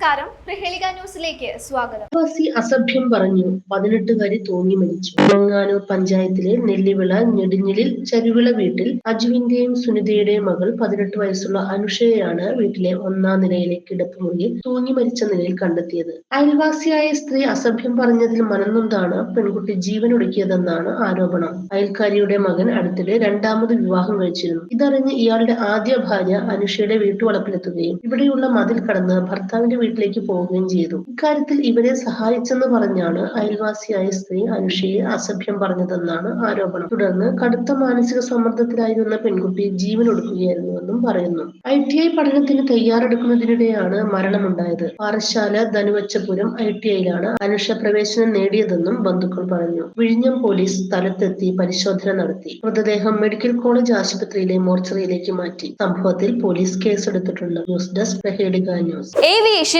നമസ്കാരം. പ്രഹേളിക ന്യൂസിലേക്ക് സ്വാഗതം. പ്രവാസി അസഭ്യം പറഞ്ഞു പതിനെട്ടുകാരി തൂങ്ങി മരിച്ചു. വെങ്ങാനൂർ പഞ്ചായത്തിലെ നെല്ലിവിള ഞെടിഞ്ഞിലിൽ ചരുവിള വീട്ടിൽ അജുവിന്റെയും സുനിതയുടെയും മകൾ പതിനെട്ട് വയസ്സുള്ള അനുഷയെയാണ് വീട്ടിലെ ഒന്നാം നിലയിലെ കിടപ്പുമുറിയിൽ തൂങ്ങി മരിച്ച നിലയിൽ കണ്ടെത്തിയത്. അയൽവാസിയായ സ്ത്രീ അസഭ്യം പറഞ്ഞതിൽ മനംനൊന്താണ് പെൺകുട്ടി ജീവൻ ഒടുക്കിയതെന്നാണ് ആരോപണം. അയൽക്കാരിയുടെ മകൻ അടുത്തിടെ രണ്ടാമത് വിവാഹം കഴിച്ചിരുന്നു. ഇതറിഞ്ഞ് ഇയാളുടെ ആദ്യ ഭാര്യ അനുഷയുടെ വീട്ടുവളപ്പിലെത്തുകയും ഇവിടെയുള്ള മതിൽ കടന്ന് ഭർത്താവിന്റെ വീട്ടിലേക്ക് പോവുകയും ചെയ്തു. ഇക്കാര്യത്തിൽ ഇവരെ സഹായിച്ചെന്ന് പറഞ്ഞാണ് അയൽവാസിയായ സ്ത്രീ അനുഷയെ അസഭ്യം പറഞ്ഞതെന്നാണ് ആരോപണം. തുടർന്ന് കടുത്ത മാനസിക സമ്മർദ്ദത്തിലായിരുന്ന പെൺകുട്ടി ജീവനൊടുക്കുകയായിരുന്നുവെന്നും പറയുന്നു. ഐ ടി ഐ പഠനത്തിന് തയ്യാറെടുക്കുന്നതിനിടെയാണ് മരണമുണ്ടായത്. പാറശാല ധനുവച്ചപുരം ഐ ടി ഐയിലാണ് അനുഷ പ്രവേശനം നേടിയതെന്നും ബന്ധുക്കൾ പറഞ്ഞു. വിഴിഞ്ഞം പോലീസ് സ്ഥലത്തെത്തി പരിശോധന നടത്തി. മൃതദേഹം മെഡിക്കൽ കോളേജ് ആശുപത്രിയിലെ മോർച്ചറിയിലേക്ക് മാറ്റി. സംഭവത്തിൽ പോലീസ് കേസെടുത്തിട്ടുണ്ട്. News desk news. Aviation